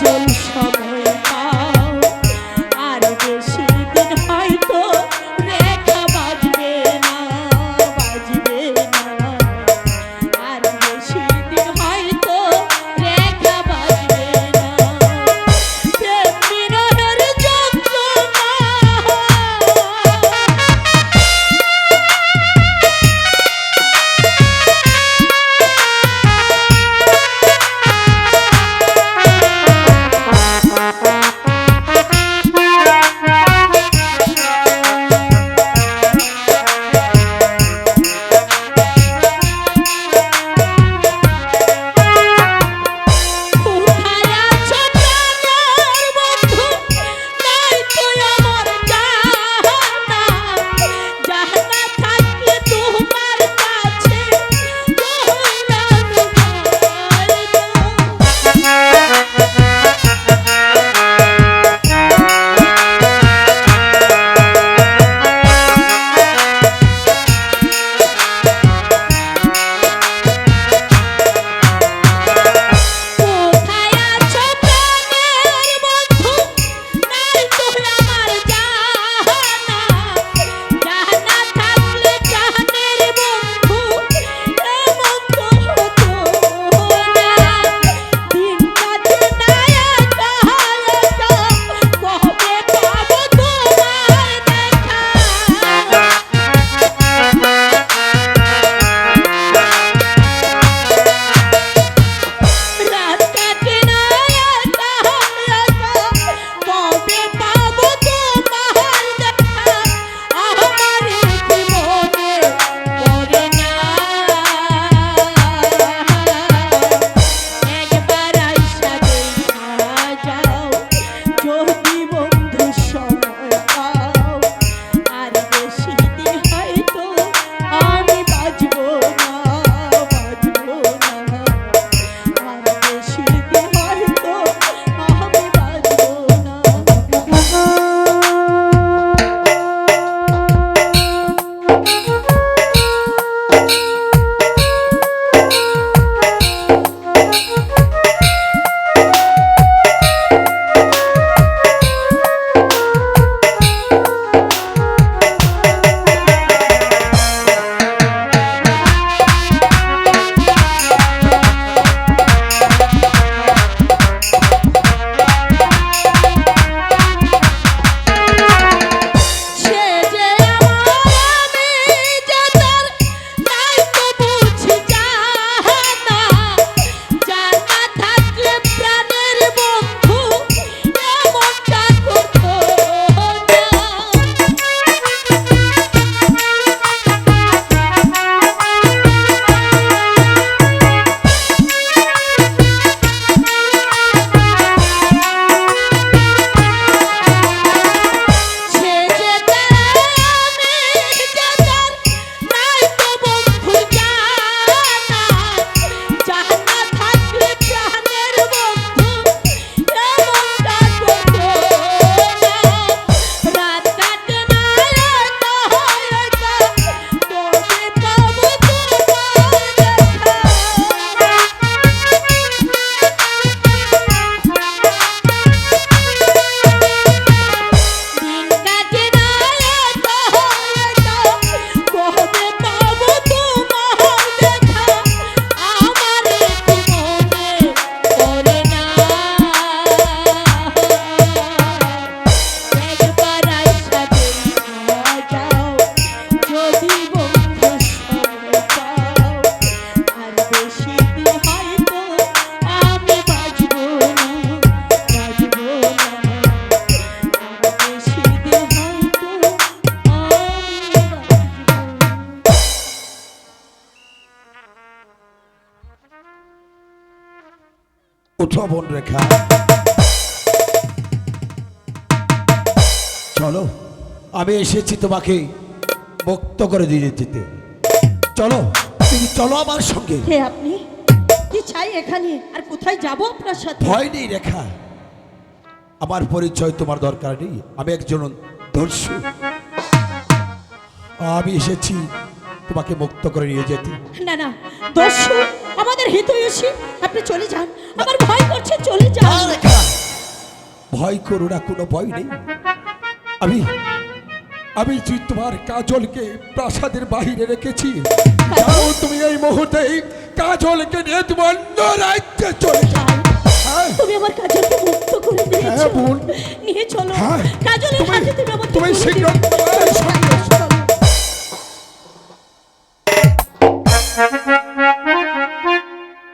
সময় উঠো বোন রেখা। চলো আমি এসেছি তোমাকে মুক্ত করে দিয়ে যেতে। চলো তুমি চলো আমার সঙ্গে। হে আপনি কি চাই এখানে? আর কোথায় যাব আপনার সাথে? ভয় নেই রেখা। আমার পরিচয় তোমার দরকার নেই। আমি একজন দর্শক। আমি এসেছি তোমাকে মুক্ত করে নিয়ে যেতে। না না দস্যু আমাদের হিতৈষী আপনি চলে যান। আমার ভয় করছে চলে যান। ভয় করো না কোনো ভয় নেই। আমি আমি তুই তোমার কাজলকে প্রাসাদের বাহিরে রেখেছি যাও তুমি এই মুহূর্তে কাজলকে নিয়ে তোমার অন্য রাজ্যে চলে যাও। হ্যাঁ। তুমি আমার কাজলকে মুক্ত করে দিয়েছ হ্যাঁ, নিয়ে চলো। হ্যাঁ। কাজলের হাতে তুমি আমাকে তুমি শীঘ্র।